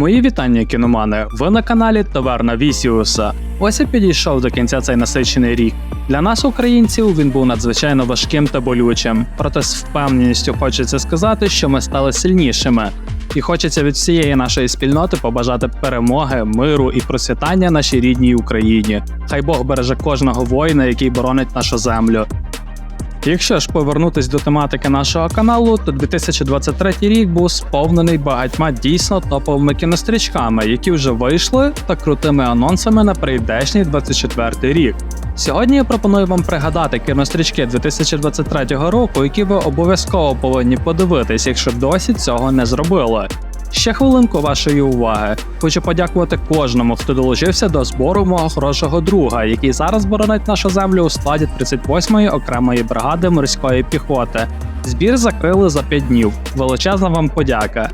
Мої вітання, кіномани. Ви на каналі Таверна Вісіуса. Ось і підійшов до кінця цей насичений рік. Для нас, українців, він був надзвичайно важким та болючим. Проте з впевненістю хочеться сказати, що ми стали сильнішими. І хочеться від всієї нашої спільноти побажати перемоги, миру і процвітання нашій рідній Україні. Хай Бог береже кожного воїна, який боронить нашу землю. Якщо ж повернутись до тематики нашого каналу, то 2023 рік був сповнений багатьма дійсно топовими кінострічками, які вже вийшли, та крутими анонсами на прийдешній 24 рік. Сьогодні я пропоную вам пригадати кінострічки 2023 року, які ви обов'язково повинні подивитись, якщо досі цього не зробили. Ще хвилинку вашої уваги. Хочу подякувати кожному, хто долучився до збору мого хорошого друга, який зараз боронить нашу землю у складі 38-ї окремої бригади морської піхоти. Збір закрили за 5 днів. Величезна вам подяка.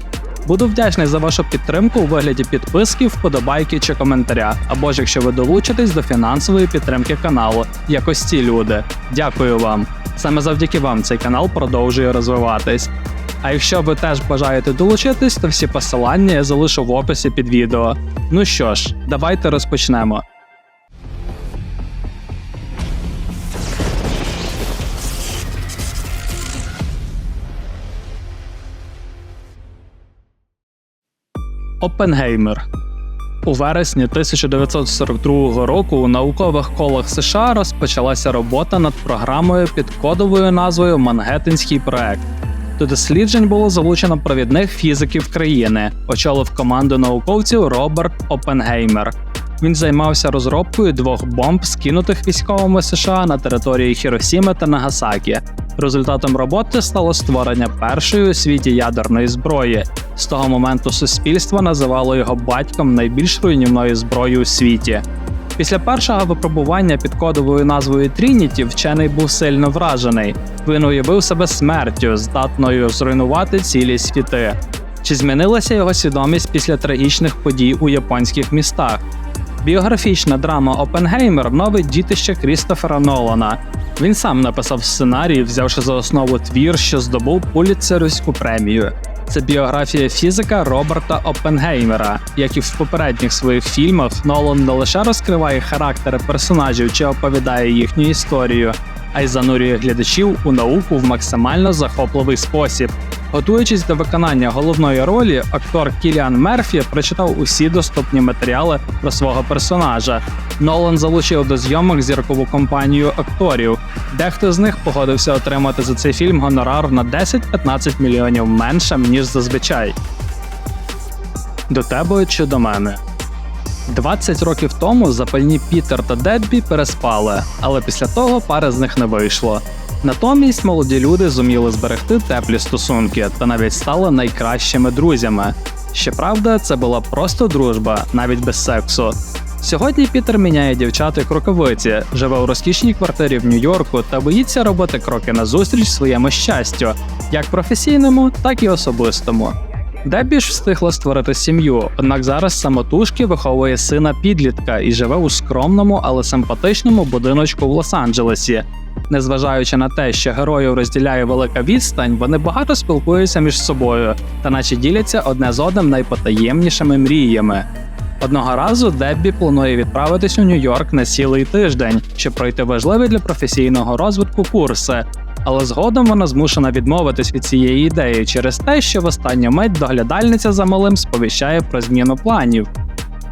Буду вдячний за вашу підтримку у вигляді підписки, вподобайки чи коментаря, або ж якщо ви долучитесь до фінансової підтримки каналу, як ці люди. Дякую вам. Саме завдяки вам цей канал продовжує розвиватись. А якщо ви теж бажаєте долучитись, то всі посилання я залишу в описі під відео. Ну що ж, давайте розпочнемо. Опенгеймер у вересні 1942 року у наукових колах США розпочалася робота над програмою під кодовою назвою Мангеттенський проект. До досліджень було залучено провідних фізиків країни, очолив команду науковців Роберт Опенгеймер. Він займався розробкою двох бомб, скинутих військовими США на території Хіросіми та Нагасакі. Результатом роботи стало створення першої у світі ядерної зброї. З того моменту суспільство називало його батьком найбільш руйнівної зброї у світі. Після першого випробування під кодовою назвою Трініті вчений був сильно вражений. Він уявив себе смертю, здатною зруйнувати цілі світи. Чи змінилася його свідомість після трагічних подій у японських містах? Біографічна драма Опенгеймер новить дітище Крістофера Нолана. Він сам написав сценарій, взявши за основу твір, що здобув Пулітцерівську премію. Це біографія фізика Роберта Оппенгеймера. Як і в попередніх своїх фільмах, Нолан не лише розкриває характери персонажів чи оповідає їхню історію, а й занурює глядачів у науку в максимально захопливий спосіб. Готуючись до виконання головної ролі, актор Кіліан Мерфі прочитав усі доступні матеріали про свого персонажа. Нолан залучив до зйомок зіркову компанію акторів. Дехто з них погодився отримати за цей фільм гонорар на 10-15 мільйонів менше, ніж зазвичай. До тебе чи до мене? 20 років тому запальні Пітер та Деббі переспали, але після того пари з них не вийшло. Натомість молоді люди зуміли зберегти теплі стосунки та навіть стали найкращими друзями. Щоправда, це була просто дружба, навіть без сексу. Сьогодні Пітер міняє дівчат як рукавиці, живе у розкішній квартирі в Нью-Йорку та боїться робити кроки назустріч своєму щастю, як професійному, так і особистому. Деббі ж встигла створити сім'ю, однак зараз самотужки виховує сина підлітка і живе у скромному, але симпатичному будиночку в Лос-Анджелесі. Незважаючи на те, що героїв розділяє велика відстань, вони багато спілкуються між собою та наче діляться одне з одним найпотаємнішими мріями. Одного разу Деббі планує відправитись у Нью-Йорк на цілий тиждень, щоб пройти важливі для професійного розвитку курси. Але згодом вона змушена відмовитись від цієї ідеї через те, що в останню мить доглядальниця за малим сповіщає про зміну планів.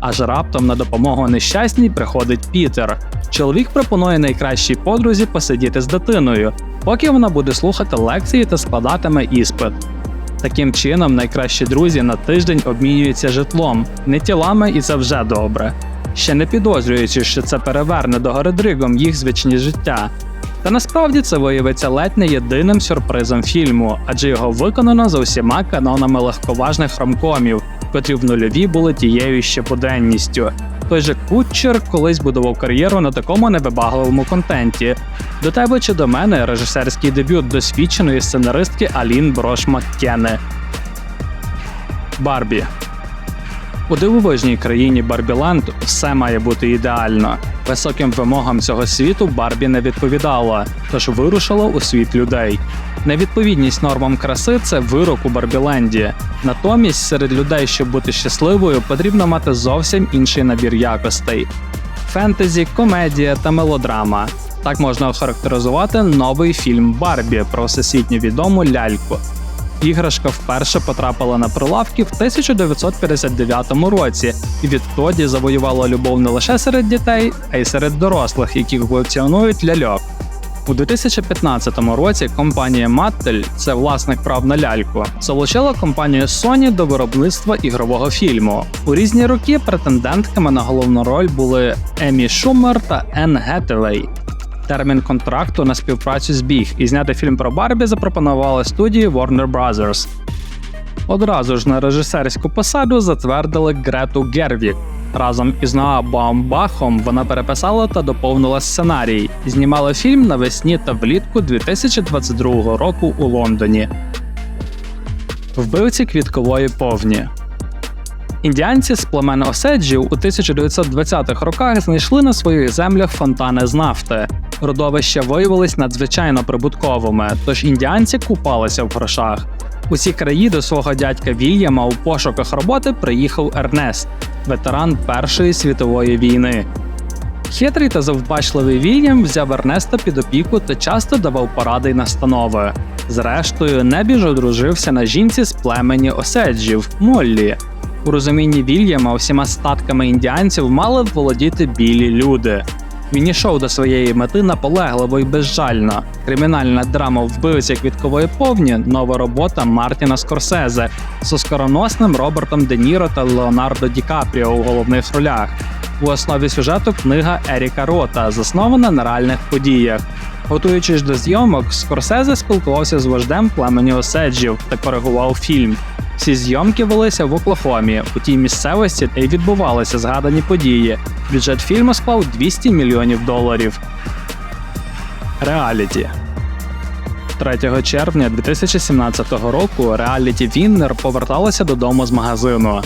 Аж раптом на допомогу нещасній приходить Пітер. Чоловік пропонує найкращій подрузі посидіти з дитиною, поки вона буде слухати лекції та складатиме іспит. Таким чином, найкращі друзі на тиждень обмінюються житлом, не тілами, і це добре. Ще не підозрюючи, що це переверне до Городригом їх звичні життя. Та насправді це виявиться ледь не єдиним сюрпризом фільму, адже його виконано за усіма канонами легковажних ромкомів, котрі в нульові були тією ще поденністю. Той же Кутчер колись будував кар'єру на такому невибагливому контенті. До тебе чи до мене режисерський дебют досвідченої сценаристки Алін Брош Маккене. Барбі У дивовижній країні Барбіленд все має бути ідеально. Високим вимогам цього світу Барбі не відповідала, тож вирушила у світ людей. Невідповідність нормам краси це вирок у Барбіленді. Натомість серед людей, щоб бути щасливою, потрібно мати зовсім інший набір якостей: фентезі, комедія та мелодрама. Так можна охарактеризувати новий фільм Барбі про всесвітньо відому ляльку. Іграшка вперше потрапила на прилавки в 1959 році і відтоді завоювала любов не лише серед дітей, а й серед дорослих, які колекціонують ляльок. У 2015 році компанія Mattel, це власник прав на ляльку, залучила компанію Sony до виробництва ігрового фільму. У різні роки претендентками на головну роль були Емі Шумер та Енн Геттевей. Термін контракту на співпрацю збіг, і зняти фільм про Барбі запропонували студії Warner Bros. Одразу ж на режисерську посаду затвердили Грету Гервік. Разом із Ноа Баумбахом вона переписала та доповнила сценарій. Знімали фільм навесні та влітку 2022 року у Лондоні. Вбивці квіткової повні. Індіанці з племен Оседжів у 1920-х роках знайшли на своїх землях фонтани з нафти. Родовища виявились надзвичайно прибутковими, тож індіанці купалися в грошах. У ці краї до свого дядька Вільяма у пошуках роботи приїхав Ернест, ветеран Першої світової війни. Хитрий та завбачливий Вільям взяв Ернеста під опіку та часто давав поради й настанови. Зрештою, небіж одружився на жінці з племені Оседжів Моллі. У розумінні Вільяма всіма статками індіанців мали володіти білі люди. Він ішов до своєї мети наполегливо і безжально. Кримінальна драма вбивця квіткової повні нова робота Мартіна Скорсезе з оскароносним Робертом Де Ніро та Леонардо Ді Капріо у головних ролях. У основі сюжету книга Еріка Рота, заснована на реальних подіях. Готуючись до зйомок, Скорсезе спілкувався з вождем племені Оседжів та коригував фільм. Всі зйомки велися в Оклахомі. У тій місцевості та й відбувалися згадані події. Бюджет фільму склав 200 мільйонів доларів. Реаліті 3 червня 2017 року реаліті Віннер поверталася додому з магазину.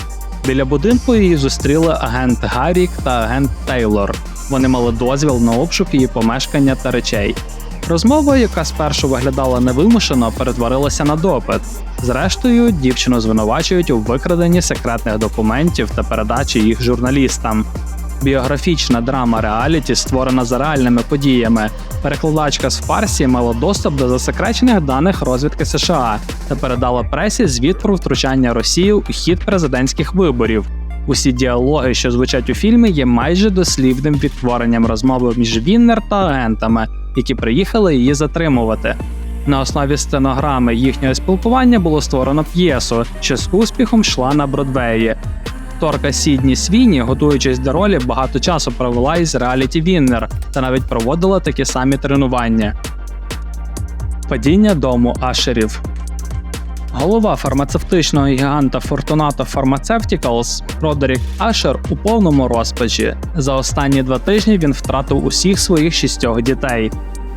Біля будинку її зустріли агент Гаррік та агент Тейлор. Вони мали дозвіл на обшук її помешкання та речей. Розмова, яка спершу виглядала невимушено, перетворилася на допит. Зрештою, дівчину звинувачують у викраденні секретних документів та передачі їх журналістам. Біографічна драма реаліті створена за реальними подіями. Перекладачка з фарсі мала доступ до засекречених даних розвідки США та передала пресі звіт про втручання Росії у хід президентських виборів. Усі діалоги, що звучать у фільмі, є майже дослівним відтворенням розмови між Віннер та агентами, які приїхали її затримувати. На основі стенограми їхнього спілкування було створено п'єсу, що з успіхом йшла на Бродвеї. Акторка Сідні Свіні, готуючись до ролі, багато часу провела із реаліті Віннер та навіть проводила такі самі тренування. Падіння дому Ашерів Голова фармацевтичного гіганта Fortunato Pharmaceuticals Родерік Ашер у повному розпачі. За останні два тижні він втратив усіх своїх шістьох дітей.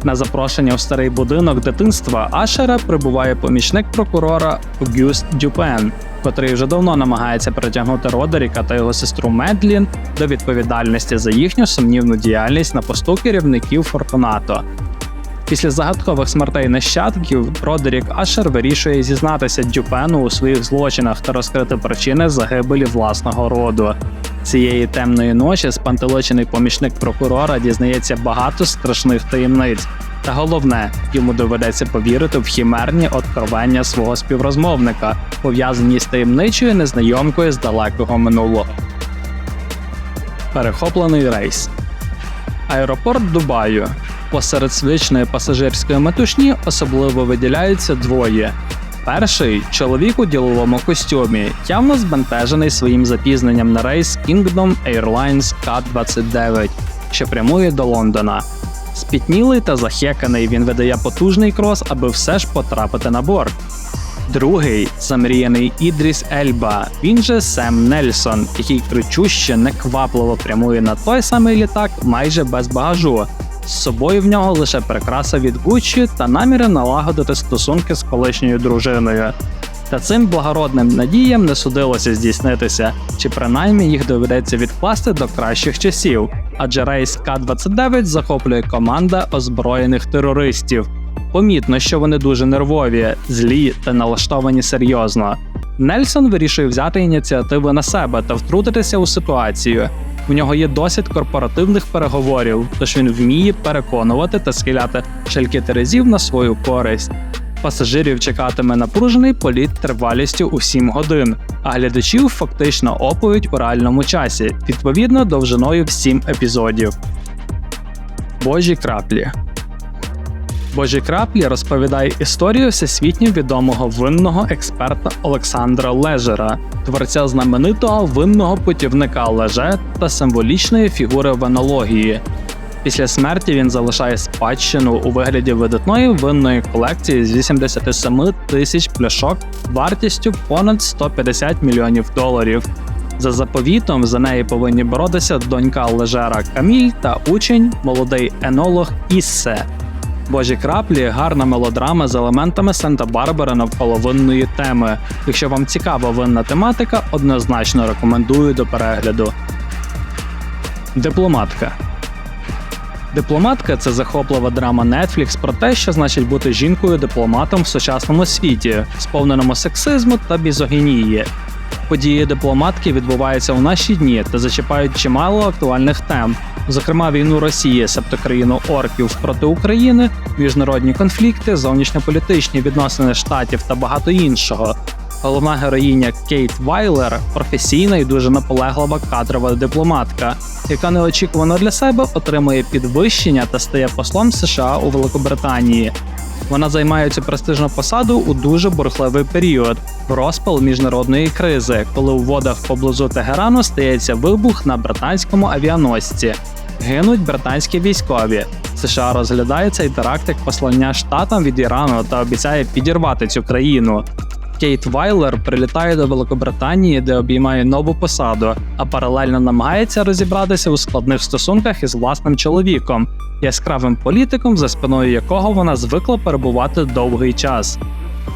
На запрошення в старий будинок дитинства Ашера прибуває помічник прокурора Огюст Дюпен, котрий вже давно намагається притягнути Родеріка та його сестру Медлін до відповідальності за їхню сумнівну діяльність на посту керівників Фортунато. Після загадкових смертей нащадків Родерік Ашер вирішує зізнатися Дюпену у своїх злочинах та розкрити причини загибелі власного роду. Цієї темної ночі спантеличений помічник прокурора дізнається багато страшних таємниць. Та головне, йому доведеться повірити в хімерні откровення свого співрозмовника, пов'язані з таємничою незнайомкою з далекого минулого. Перехоплений рейс. Аеропорт Дубаю. Посеред звичної пасажирської метушні особливо виділяються двоє. Перший чоловік у діловому костюмі, явно збентежений своїм запізненням на рейс Kingdom Airlines K-29, що прямує до Лондона. Спітнілий та захеканий він видає потужний крос, аби все ж потрапити на борт. Другий замріяний Ідріс Ельба, він же Сем Нельсон, який кричуще неквапливо прямує на той самий літак майже без багажу. З собою в нього лише прикраса від Гуччі та наміри налагодити стосунки з колишньою дружиною. Та цим благородним надіям не судилося здійснитися, чи принаймні їх доведеться відкласти до кращих часів. Адже рейс К-29 захоплює команда озброєних терористів. Помітно, що вони дуже нервові, злі та налаштовані серйозно. Нельсон вирішує взяти ініціативу на себе та втрутитися у ситуацію. У нього є досвід корпоративних переговорів, тож він вміє переконувати та схиляти шальки терезів на свою користь. Пасажирів чекатиме напружений політ тривалістю у 7 годин, а глядачів фактично оповідь у реальному часі, відповідно довжиною в 7 епізодів. Божі краплі Божі краплі розповідає історію всесвітньо відомого винного експерта Олександра Лежера, творця знаменитого винного путівника Леже та символічної фігури в аналогії. Після смерті він залишає спадщину у вигляді видатної винної колекції з 87 тисяч пляшок вартістю понад 150 мільйонів доларів. За заповітом за неї повинні боротися донька Лежера Каміль та учень, молодий енолог Іссе. Божі краплі гарна мелодрама з елементами Санта-Барбара навколо винної теми. Якщо вам цікава винна тематика, однозначно рекомендую до перегляду. Дипломатка. Дипломатка це захоплива драма Netflix про те, що значить бути жінкою-дипломатом в сучасному світі, сповненому сексизму та бізогінії. Події дипломатки відбуваються у наші дні та зачіпають чимало актуальних тем, зокрема війну Росії, себто країну орків проти України, міжнародні конфлікти, зовнішньополітичні відносини штатів та багато іншого. Головна героїня Кейт Вайлер професійна і дуже наполеглива кадрова дипломатка, яка неочікувано для себе отримує підвищення та стає послом США у Великобританії. Вона займає цю престижну посаду у дуже бурхливий період розпал міжнародної кризи, коли у водах поблизу Тегерану стається вибух на британському авіаносці. Гинуть британські військові. США розглядає цей теракт як послання штатам від Ірану та обіцяє підірвати цю країну. Кейт Вайлер прилітає до Великобританії, де обіймає нову посаду, а паралельно намагається розібратися у складних стосунках із власним чоловіком, яскравим політиком, за спиною якого вона звикла перебувати довгий час.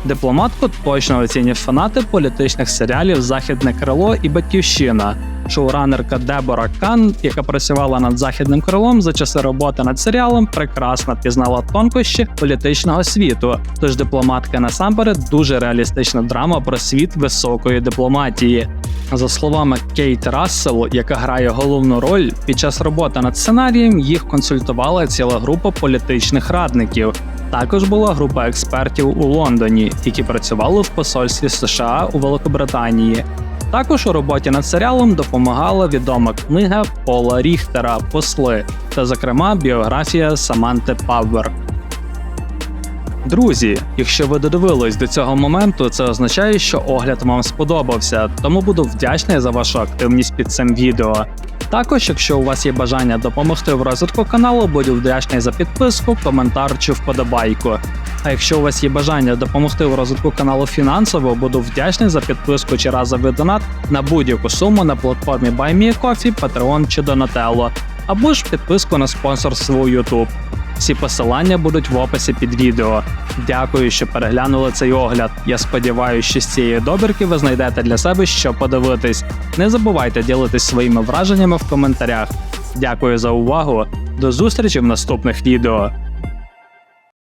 Дипломатку точно оцінюють фанати політичних серіалів Західне крило і Батьківщина. Шоуранерка Дебора Кан, яка працювала над західним крилом за часи роботи над серіалом, прекрасно пізнала тонкощі політичного світу. Тож дипломатка насамперед дуже реалістична драма про світ високої дипломатії. За словами Кейт Рассел, яка грає головну роль, під час роботи над сценарієм їх консультувала ціла група політичних радників. Також була група експертів у Лондоні, які працювали в посольстві США у Великобританії. Також у роботі над серіалом допомагала відома книга Пола Ріхтера Посли та, зокрема, біографія Саманти Паввер. Друзі, якщо ви додивились до цього моменту, це означає, що огляд вам сподобався, тому буду вдячний за вашу активність під цим відео. Також, якщо у вас є бажання допомогти в розвитку каналу, буду вдячний за підписку, коментар чи вподобайку. А якщо у вас є бажання допомогти в розвитку каналу фінансово, буду вдячний за підписку чи разовий донат на будь-яку суму на платформі BuyMeCoffee, Patreon чи Donatello, або ж підписку на спонсорство YouTube. Всі посилання будуть в описі під відео. Дякую, що переглянули цей огляд. Я сподіваюся, що з цієї добірки ви знайдете для себе що подивитись. Не забувайте ділитись своїми враженнями в коментарях. Дякую за увагу. До зустрічі в наступних відео.